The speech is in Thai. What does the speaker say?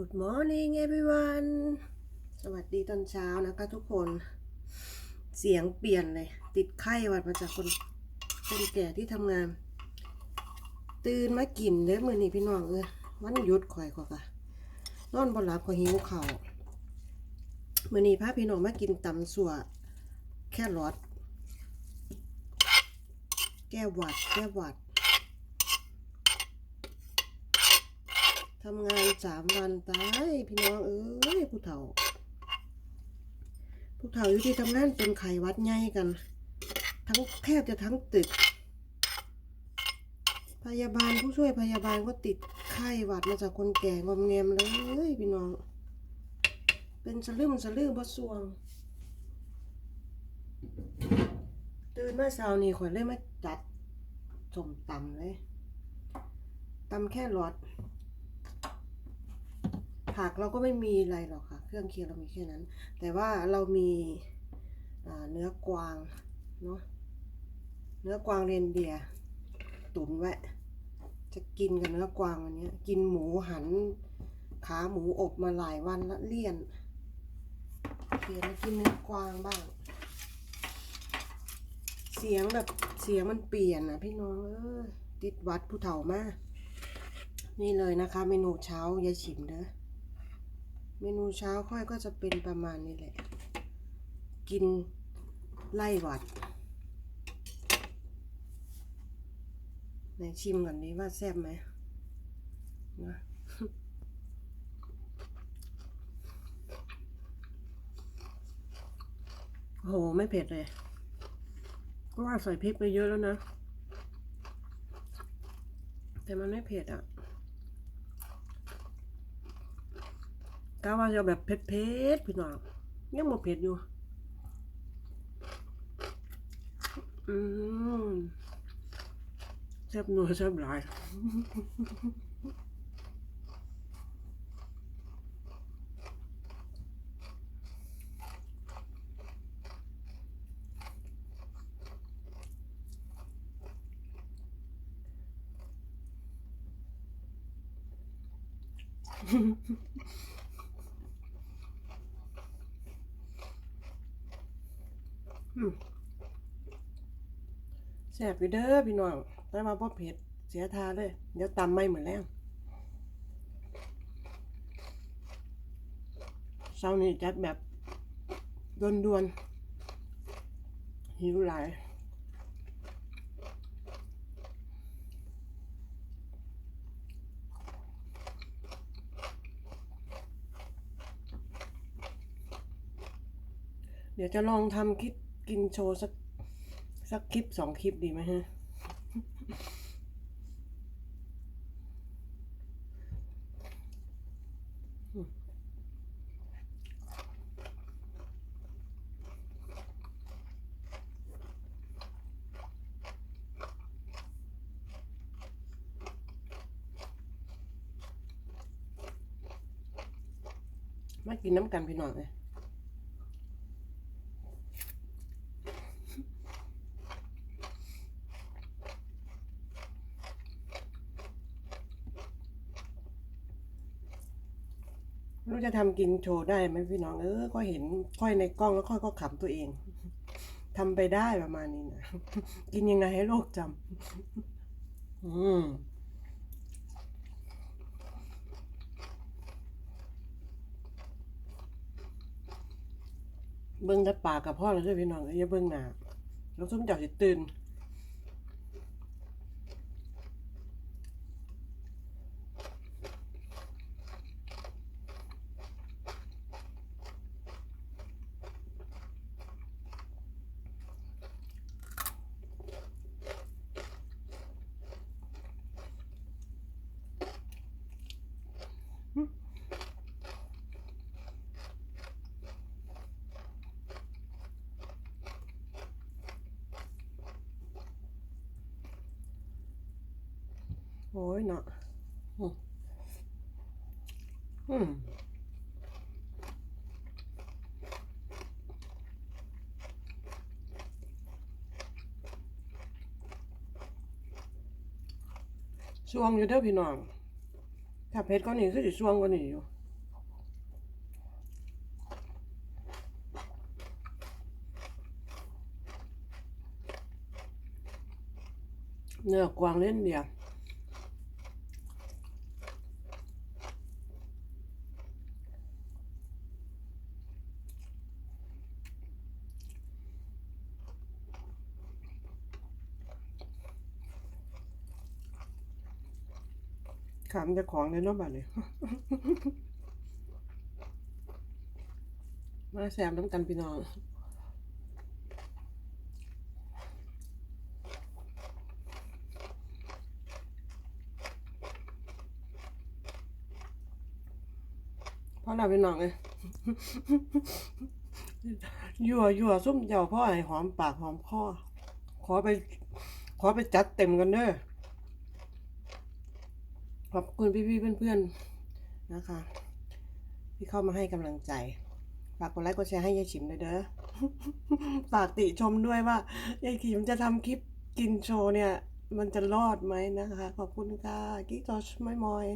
Good morning everyone สวัสดีตอนเช้านะคะทุกคน เสียงเปลี่ยนเลย ติดไข้หวัดมาจากคนคนแก่ที่ทำงาน ตื่นมากินเด้อมือนี่พี่น้องเออวันหยุดข่อยกว่ากะนอนบ่หลับก็หิวข้ามือนี้พาพี่น้องมากินตำสัวแค่รอดแก้หวัดแก้หวัด ทำงานสามวันตายพี่น้องเอ้ยผู้เฒ่าผู้เฒ่าอยู่ที่ทำงานเป็นไขวัดใหญ่กัน ทั้งแทบจะทั้งตึก พยาบาลผู้ช่วยพยาบาลก็ติดไข้หวัดมาจากคนแก่งอมแงมเลยพี่น้อง เป็นสลืมสลืมบ่สวง ตื่นมาเช้านี่ข่อยเลยมาจัดสมตำเลยตำแค่รอด ผักเราก็ไม่มีอะไรหรอกค่ะ เครื่องเคียงเรามีแค่นั้น แต่ว่าเรามีเนื้อกวางเนาะเนื้อกวางเรนเดียตุ๋นไว้จะกินกับเนื้อกวางวันนี้กินหมูหัน ขาหมูอบมาหลายวันละเลี่ยนเปลี่ยนมากินเนื้อกวางบ้าง เสียงแบบเสียงมันเปลี่ยนนะพี่น้องเออติดวัดผู้เฒ่ามาก นี่เลยนะคะ เมนูเช้ายายฉิมเด้อ เมนูเช้าค่อยก็จะเป็นประมาณนี้แหละ กินไล่หวัดไหนชิมก่อนดีว่าแซ่บไหมนะโอ้โหไม่เผ็ดเลยเพราะว่าใส่พริกไปเยอะแล้วนะ แต่มันไม่เผ็ดอะ กะว่าจะแบบเผ็ดๆพี่น้องยังบ่เผ็ดอยู่ อืมแซ่บนัวแซ่บหลายอื แซ่บอยู่เด้อพี่น้อง แต่ว่าบ่เผ็ด เสียทาเลย เดี๋ยวตำไม่เหมือนแล้วเช้านี้จัดแบบด่วนๆหิวหลายเดี๋ยวจะลองทำคลิป กินโชว์สักสักคลิปสองคลิปดีไหมฮะ มากินน้ำกันพี่น้องเลย ไม่รู้จะทำกินโชว์ได้ไหมพี่น้องเออก็เห็นค่อยในกล้องแล้วค่อยก็ขำตัวเองทำไปได้ประมาณนี้นะกินยังไงให้โลกจำอืมเบิ้งแต่ปากกับพ่อแล้วด้วยพี่น้องอ้ยอย่าเบิ้งหนาแล้วส้มเจ้าสิตื่น โอ้ยเนาะอืมช่วงอยู่เด้อพี่น้อง ถ้าเพชรก็หนี่คือจะช่วงก็หนีอยู่เนื้อกวางเล่นเดียว ขามจะของเลยเนาะบัดนี้มาแซมน้ำกันพี่น้องเพราะเราเป็นน้องไงยั่วยั่วซุ่มเจ้าพ่อให้หอมปากหอมคอขอไป ขอไปจัดเต็มกันเด้อ ขอบคุณพี่ๆเพื่อนๆนะคะ ที่เข้ามาให้กำลังใจ ฝากกดไลค์กดแชร์ให้ยายฉิมด้วยเด้อฝากติชมด้วยว่ายายฉิมจะทำคลิปกินโชว์เนี่ย มันจะรอดไหมนะคะ ขอบคุณค่ะกิ๊กจอชไม่มอย